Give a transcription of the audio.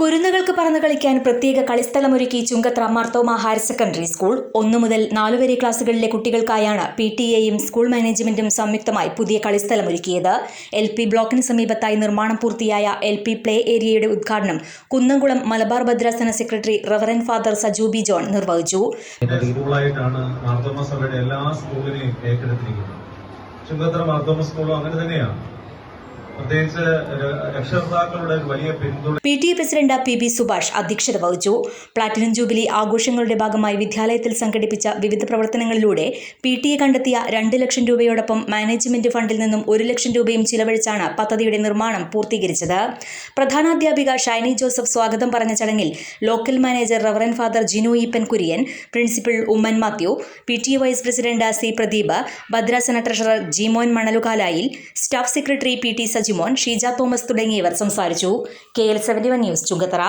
കുരുന്നുകൾക്ക് പറന്ന് കളിക്കാൻ പ്രത്യേക കളിസ്ഥലമൊരുക്കി Chungathara Marthoma higher secondary school. ഒന്നു മുതൽ നാലുവരെ ക്ലാസുകളിലെ കുട്ടികൾക്കായാണ് പി ടി എയും സ്കൂൾ മാനേജ്മെന്റും സംയുക്തമായി പുതിയ കളിസ്ഥലമൊരുക്കിയത്. എൽ പി ബ്ലോക്കിന് സമീപത്തായി നിർമ്മാണം പൂർത്തിയായ എൽ പി പ്ലേ ഏരിയയുടെ ഉദ്ഘാടനം കുന്നംകുളം മലബാർ ഭദ്രാസന secretary reverend father Saju B John നിർവഹിച്ചു. ചുങ്കത്ര മാർത്തോമ സ്കൂളും അങ്ങനെ തന്നെയാണ്. P T A president P B Subhash അധ്യക്ഷത വഹിച്ചു. പ്ലാറ്റിനം ജൂബിലി ആഘോഷങ്ങളുടെ ഭാഗമായി വിദ്യാലയത്തിൽ സംഘടിപ്പിച്ച വിവിധ പ്രവർത്തനങ്ങളിലൂടെ പി ടി എ കണ്ടെത്തിയ രണ്ട് ലക്ഷം രൂപയോടൊപ്പം മാനേജ്മെന്റ് ഫണ്ടിൽ നിന്നും ഒരു ലക്ഷം രൂപയും ചിലവഴിച്ചാണ് പദ്ധതിയുടെ നിർമ്മാണം പൂർത്തീകരിച്ചത്. പ്രധാനാധ്യാപിക ഷൈനി ജോസഫ് സ്വാഗതം പറഞ്ഞ ചടങ്ങിൽ local manager reverend father Jinu Eapen Kurian principal Oommen Mathew P T A vice president C Pradeep ഭദ്രാസന treasurer Jimon Manalukalayil staff secretary P T Sajimon Sheeja Thomas തുടങ്ങിയവർ സംസാരിച്ചു. K L seventy one news Chungathara.